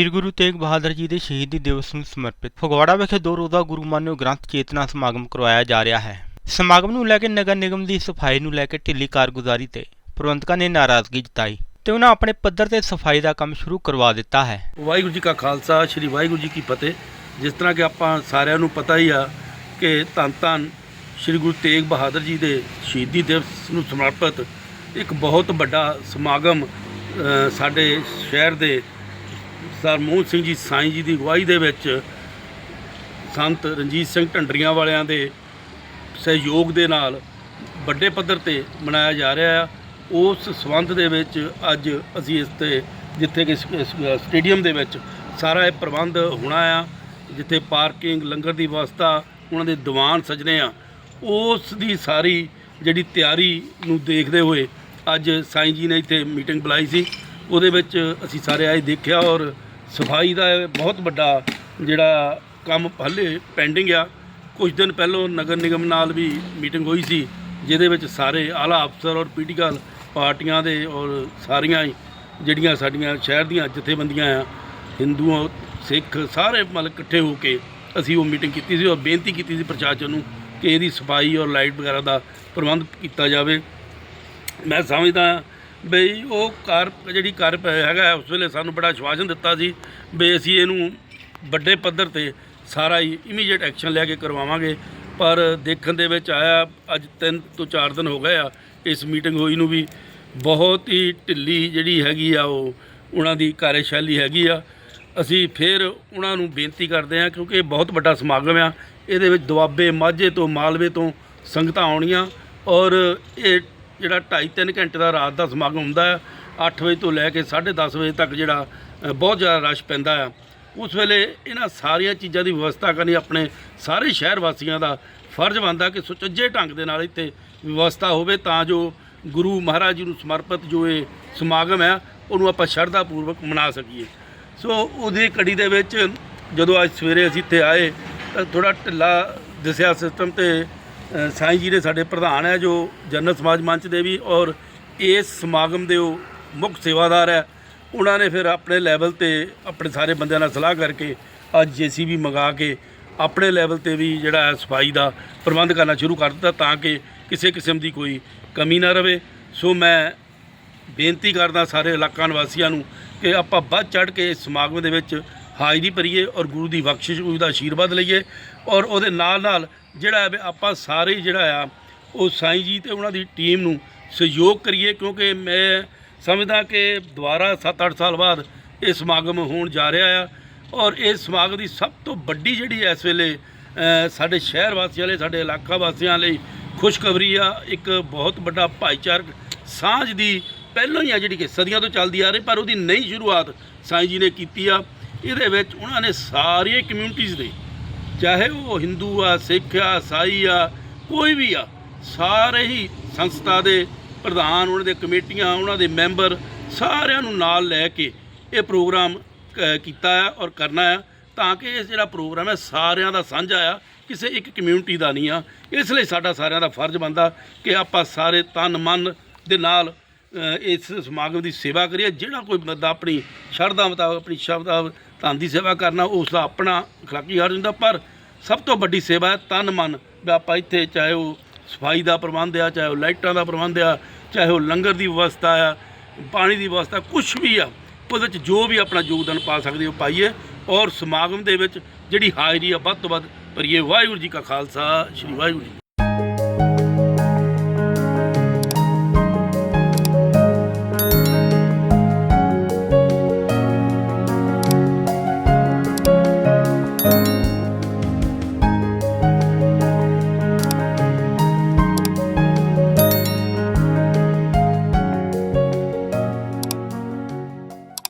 ਸ੍ਰੀ ਗੁਰੂ ਤੇਗ ਬਹਾਦਰ ਜੀ ਦੇ ਸ਼ਹੀਦੀ ਦਿਵਸ ਨੂੰ ਸਮਰਪਿਤ ਫਗਵਾੜਾ ਵਿਖੇ ਦੋ ਰੋਜ਼ਾ ਗੁਰੂ ਮਾਨਿਓ ਗ੍ਰੰਥ ਚੇਤਨਾ ਸਮਾਗਮ ਕਰਵਾਇਆ ਜਾ ਰਿਹਾ ਹੈ। ਸਮਾਗਮ ਨੂੰ ਲੈ ਕੇ ਨਗਰ ਨਿਗਮ ਦੀ ਸਫ਼ਾਈ ਨੂੰ ਲੈ ਕੇ ਢਿੱਲੀ ਕਾਰਗੁਜ਼ਾਰੀ ਤੇ ਪ੍ਰਬੰਧਕਾਂ ਨੇ ਨਾਰਾਜ਼ਗੀ ਜਤਾਈ ਤੇ ਉਹਨਾਂ ਆਪਣੇ ਪੱਧਰ ਤੇ ਸਫ਼ਾਈ ਦਾ ਕੰਮ ਸ਼ੁਰੂ ਕਰਵਾ ਦਿੱਤਾ ਹੈ। ਵਾਹਿਗੁਰੂ ਜੀ ਕਾ ਖਾਲਸਾ, ਸ੍ਰੀ ਵਾਹਿਗੁਰੂ ਜੀ ਕੀ ਫਤਿਹ। ਜਿਸ ਤਰ੍ਹਾਂ ਕਿ ਆਪਾਂ ਸਾਰਿਆਂ ਨੂੰ ਪਤਾ ਹੀ ਆ ਕਿ ਧੰਨ ਧੰਨ ਸ੍ਰੀ ਗੁਰੂ ਤੇਗ ਬਹਾਦਰ ਜੀ ਦੇ ਸ਼ਹੀਦੀ ਦਿਵਸ ਨੂੰ ਸਮਰਪਿਤ ਇੱਕ ਬਹੁਤ ਵੱਡਾ ਸਮਾਗਮ ਸਾਡੇ ਸ਼ਹਿਰ ਦੇ ਸਰ ਮੋਹਨ ਸਿੰਘ ਜੀ ਸਾਈਂ ਜੀ ਦੀ ਅਗਵਾਈ ਦੇ ਵਿੱਚ ਸੰਤ ਰਣਜੀਤ ਸਿੰਘ ਢੰਡਰੀਆਂ ਵਾਲਿਆਂ ਦੇ ਸਹਿਯੋਗ ਦੇ ਨਾਲ ਵੱਡੇ ਪੱਧਰ ਤੇ ਮਨਾਇਆ ਜਾ ਰਿਹਾ ਆ। ਉਸ ਸਬੰਧ ਦੇ ਵਿੱਚ ਅੱਜ ਅਸੀਂ ਇਸ ਤੇ ਜਿੱਥੇ ਕਿ ਸਟੇਡੀਅਮ ਦੇ ਵਿੱਚ ਸਾਰਾ ਇਹ ਪ੍ਰਬੰਧ ਹੋਣਾ ਆ, ਜਿੱਥੇ ਪਾਰਕਿੰਗ, ਲੰਗਰ ਦੀ ਵਿਵਸਥਾ, ਉਹਨਾਂ ਦੇ ਦੀਵਾਨ ਸਜਣੇ ਆ। ਉਸ ਦੀ ਸਾਰੀ ਜਿਹੜੀ ਤਿਆਰੀ ਨੂੰ ਦੇਖਦੇ ਹੋਏ ਅੱਜ ਸਾਈਂ ਜੀ ਨੇ ਇੱਥੇ ਮੀਟਿੰਗ ਬੁਲਾਈ ਸੀ। ਉਹਦੇ ਵਿੱਚ ਅਸੀਂ ਸਾਰੇ ਆਏ, ਦੇਖਿਆ ਔਰ ਸਫ਼ਾਈ ਦਾ ਬਹੁਤ ਵੱਡਾ ਜਿਹੜਾ ਕੰਮ ਹਾਲੇ ਪੈਂਡਿੰਗ ਆ। ਕੁਝ ਦਿਨ ਪਹਿਲਾਂ ਨਗਰ ਨਿਗਮ ਨਾਲ ਵੀ ਮੀਟਿੰਗ ਹੋਈ ਸੀ, ਜਿਹਦੇ ਵਿੱਚ ਸਾਰੇ ਆਲਾ ਅਫਸਰ ਔਰ ਪੋਲੀਟੀਕਲ ਪਾਰਟੀਆਂ ਦੇ ਔਰ ਸਾਰੀਆਂ ਹੀ ਜਿਹੜੀਆਂ ਸਾਡੀਆਂ ਸ਼ਹਿਰ ਦੀਆਂ ਜਥੇਬੰਦੀਆਂ ਆ ਹਿੰਦੂ ਸਿੱਖ ਸਾਰੇ ਮਤਲਬ ਇਕੱਠੇ ਹੋ ਕੇ ਅਸੀਂ ਉਹ ਮੀਟਿੰਗ ਕੀਤੀ ਸੀ ਔਰ ਬੇਨਤੀ ਕੀਤੀ ਸੀ ਪ੍ਰਸ਼ਾਸਨ ਨੂੰ ਕਿ ਇਹਦੀ ਸਫ਼ਾਈ ਔਰ ਲਾਈਟ ਵਗੈਰਾ ਦਾ ਪ੍ਰਬੰਧ ਕੀਤਾ ਜਾਵੇ। ਮੈਂ ਸਮਝਦਾ ਬਈ ਉਹ ਕਾਰ ਜਿਹੜੀ ਕਰ ਹੈਗਾ, ਉਸ ਵੇਲੇ ਸਾਨੂੰ ਬੜਾ ਆਸ਼ਵਾਸਨ ਦਿੱਤਾ ਸੀ ਵੀ ਅਸੀਂ ਇਹਨੂੰ ਵੱਡੇ ਪੱਧਰ ਤੇ ਸਾਰਾ ਹੀ ਇਮੀਡੀਏਟ ਐਕਸ਼ਨ ਲੈ ਕੇ ਕਰਵਾਵਾਂਗੇ। ਪਰ ਦੇਖਣ ਦੇ ਵਿੱਚ ਆਇਆ, ਅੱਜ 3 ਤੋਂ 4 ਦਿਨ ਹੋ ਗਏ ਆ, ਇਸ ਮੀਟਿੰਗ ਹੋਈ ਨੂੰ ਵੀ ਬਹੁਤ ਹੀ ਢਿੱਲੀ ਜਿਹੜੀ ਹੈਗੀ ਆ ਉਹ, ਉਹਨਾਂ ਦੀ ਕਾਰਜਸ਼ੈਲੀ ਹੈਗੀ ਆ। ਅਸੀਂ ਫਿਰ ਉਹਨਾਂ ਨੂੰ ਬੇਨਤੀ ਕਰਦੇ ਹਾਂ, ਕਿਉਂਕਿ ਇਹ ਬਹੁਤ ਵੱਡਾ ਸਮਾਗਮ ਆ, ਇਹਦੇ ਵਿੱਚ ਦੁਆਬੇ ਮਾਝੇ ਤੋਂ ਮਾਲਵੇ ਤੋਂ ਸੰਗਤਾਂ ਆਉਣੀਆਂ ਔਰ ਇਹ ਜਿਹੜਾ 2.5 3 ਘੰਟੇ ਦਾ ਰਾਤ ਦਾ ਸਮਾਗਮ ਹੁੰਦਾ ਹੈ 8 ਵਜੇ ਤੋਂ ਲੈ ਕੇ 10:30 ਵਜੇ ਤੱਕ ਜਿਹੜਾ ਬਹੁਤ ਜ਼ਿਆਦਾ ਰਸ਼ ਪੈਂਦਾ ਆ ਉਸ ਵੇਲੇ ਇਹਨਾਂ ਸਾਰੀਆਂ ਚੀਜ਼ਾਂ ਦੀ ਵਿਵਸਥਾ ਕਰਨੀ ਆਪਣੇ ਸਾਰੇ ਸ਼ਹਿਰ ਵਾਸੀਆਂ ਦਾ ਫਰਜ਼ ਬਣਦਾ ਕਿ ਸੁਚੱਜੇ ਢੰਗ ਦੇ ਨਾਲ ਇੱਥੇ ਵਿਵਸਥਾ ਹੋਵੇ ਤਾਂ ਜੋ ਗੁਰੂ ਮਹਾਰਾਜ ਜੀ ਨੂੰ ਸਮਰਪਿਤ ਜੋ ਇਹ ਸਮਾਗਮ ਹੈ, ਉਹਨੂੰ ਆਪਾਂ ਸ਼ਰਧਾ ਪੂਰਵਕ ਮਨਾ ਸਕੀਏ। ਸੋ ਉਹਦੀ ਕੜੀ ਦੇ ਵਿੱਚ ਜਦੋਂ ਅੱਜ ਸਵੇਰੇ ਅਸੀਂ ਇੱਥੇ ਆਏ, ਤਾਂ ਥੋੜਾ ਢਿੱਲਾ ਦਿਸਿਆ ਸਿਸਟਮ ਤੇ ਸਾਈਂ ਜੀ ਦੇ ਸਾਡੇ ਪ੍ਰਧਾਨ ਹੈ, ਜੋ ਜਨਰਲ ਸਮਾਜ ਮੰਚ ਦੇ ਵੀ ਔਰ ਇਸ ਸਮਾਗਮ ਦੇ ਉਹ ਮੁੱਖ ਸੇਵਾਦਾਰ ਹੈ, ਉਹਨਾਂ ਨੇ ਫਿਰ ਆਪਣੇ ਲੈਵਲ ਤੇ ਆਪਣੇ ਸਾਰੇ ਬੰਦਿਆਂ ਨਾਲ ਸਲਾਹ ਕਰਕੇ ਅੱਜ ਜੀਸੀਬੀ ਮੰਗਾ ਕੇ ਆਪਣੇ ਲੈਵਲ ਤੇ ਵੀ ਜਿਹੜਾ ਹੈ ਸਫ਼ਾਈ ਦਾ ਪ੍ਰਬੰਧ ਕਰਨਾ ਸ਼ੁਰੂ ਕਰ ਦਿੱਤਾ ਤਾਂ ਕਿ ਕਿਸੇ ਕਿਸਮ ਦੀ ਕੋਈ ਕਮੀ ਨਾ ਰਵੇ। ਸੋ ਮੈਂ ਬੇਨਤੀ ਕਰਦਾ ਸਾਰੇ ਇਲਾਕਾ ਨਿਵਾਸੀਆਂ ਨੂੰ ਕਿ ਆਪਾਂ ਵੱਧ ਚੜ ਕੇ ਇਸ ਸਮਾਗਮ ਦੇ ਵਿੱਚ ਹਾਜ਼ਰੀ ਭਰੀਏ ਔਰ ਗੁਰੂ ਦੀ ਬਖਸ਼ਿਸ਼, ਗੁਰੂ ਆਸ਼ੀਰਵਾਦ ਲਈਏ ਔਰ ਉਹਦੇ ਨਾਲ ਨਾਲ ਜਿਹੜਾ ਹੈ ਵੀ ਆਪਾਂ ਸਾਰੇ ਜਿਹੜਾ ਆ, ਉਹ ਸਾਈਂ ਜੀ ਤੇ ਉਹਨਾਂ ਦੀ ਟੀਮ ਨੂੰ ਸਹਿਯੋਗ ਕਰੀਏ ਕਿਉਂਕਿ ਮੈਂ ਸਮਝਦਾ ਕਿ ਦੁਬਾਰਾ 7-8 ਸਾਲ ਬਾਅਦ ਇਹ ਸਮਾਗਮ ਹੋਣ ਜਾ ਰਿਹਾ ਆ ਔਰ ਇਸ ਸਮਾਗਮ ਦੀ ਸਭ ਤੋਂ ਵੱਡੀ ਜਿਹੜੀ ਇਸ ਵੇਲੇ ਸਾਡੇ ਸ਼ਹਿਰ ਵਾਸੀਆਂ ਲਈ, ਸਾਡੇ ਇਲਾਕਾ ਵਾਸੀਆਂ ਲਈ ਖੁਸ਼ਖਬਰੀ ਆ, ਇੱਕ ਬਹੁਤ ਵੱਡਾ ਭਾਈਚਾਰਕ ਸਾਂਝ ਦੀ ਪਹਿਲਾਂ ਹੀ ਆ ਜਿਹੜੀ ਕਿ ਸਦੀਆਂ ਤੋਂ ਚੱਲਦੀ ਆ ਰਹੀ, ਪਰ ਉਹਦੀ ਨਈ ਸ਼ੁਰੂਆਤ ਸਾਈਂ ਜੀ ਨੇ ਕੀਤੀ ਆ। ਇਹਦੇ ਵਿੱਚ ਉਹਨਾਂ ਨੇ ਸਾਰੀਆਂ ਕਮਿਊਨਿਟੀਜ਼ ਦੇ, ਚਾਹੇ ਉਹ ਹਿੰਦੂ ਆ ਸਿੱਖ ਆ ਸਾਈ ਆ, ਕੋਈ ਵੀ ਆ, ਸਾਰੇ ਹੀ ਸੰਸਥਾ ਦੇ ਪ੍ਰਧਾਨ, ਉਹਨਾਂ ਦੇ ਕਮੇਟੀਆਂ, ਉਹਨਾਂ ਦੇ ਮੈਂਬਰ ਸਾਰਿਆਂ ਨੂੰ ਨਾਲ ਲੈ ਕੇ ਇਹ ਪ੍ਰੋਗਰਾਮ ਕੀਤਾ ਆ ਔਰ ਕਰਨਾ ਆ, ਤਾਂ ਕਿ ਇਹ ਜਿਹੜਾ ਪ੍ਰੋਗਰਾਮ ਹੈ ਸਾਰਿਆਂ ਦਾ ਸਾਂਝਾ ਆ, ਕਿਸੇ ਇੱਕ ਕਮਿਊਨਿਟੀ ਦਾ ਨਹੀਂ ਆ। ਇਸ ਲਈ ਸਾਡਾ ਸਾਰਿਆਂ ਦਾ ਫਰਜ਼ ਬਣਦਾ ਕਿ ਆਪਾਂ ਸਾਰੇ ਤਨ ਮਨ ਦੇ ਨਾਲ ਇਸ ਸਮਾਗਮ ਦੀ ਸੇਵਾ ਕਰੀਏ, ਜਿਹੜਾ ਕੋਈ ਬੰਦਾ ਆਪਣੀ ਸ਼ਰਧਾ ਮੁਤਾਬਕ, ਆਪਣੀ ਸ਼ਬਦਾਂ ਧਨ ਦੀ ਸੇਵਾ ਕਰਨਾ, ਉਸ ਦਾ ਆਪਣਾ ਖਲਾਕੀ ਹਰਜ ਹੁੰਦਾ, ਪਰ ਸਭ ਤੋਂ ਵੱਡੀ ਸੇਵਾ ਹੈ ਤਨ ਮਨ। ਵੀ ਆਪਾਂ ਇੱਥੇ ਚਾਹੇ ਉਹ ਸਫ਼ਾਈ ਦਾ ਪ੍ਰਬੰਧ ਆ, ਚਾਹੇ ਉਹ ਲਾਈਟਾਂ ਦਾ ਪ੍ਰਬੰਧ ਆ, ਚਾਹੇ ਉਹ ਲੰਗਰ ਦੀ ਵਿਵਸਥਾ ਆ, ਪਾਣੀ ਦੀ ਵਿਵਸਥਾ ਕੁਝ ਵੀ ਆ, ਉਹਦੇ ਵਿੱਚ ਜੋ ਵੀ ਆਪਣਾ ਯੋਗਦਾਨ ਪਾ ਸਕਦੇ ਹੋ, ਪਾਈਏ। ਔਰ ਸਮਾਗਮ ਦੇ ਵਿੱਚ ਜਿਹੜੀ ਹਾਜ਼ਰੀ ਆ, ਵੱਧ ਤੋਂ ਵੱਧ ਭਰੀਏ। ਵਾਹਿਗੁਰੂ ਜੀ ਕਾ ਖਾਲਸਾ, ਸ੍ਰੀ ਵਾਹਿਗੁਰੂ ਜੀ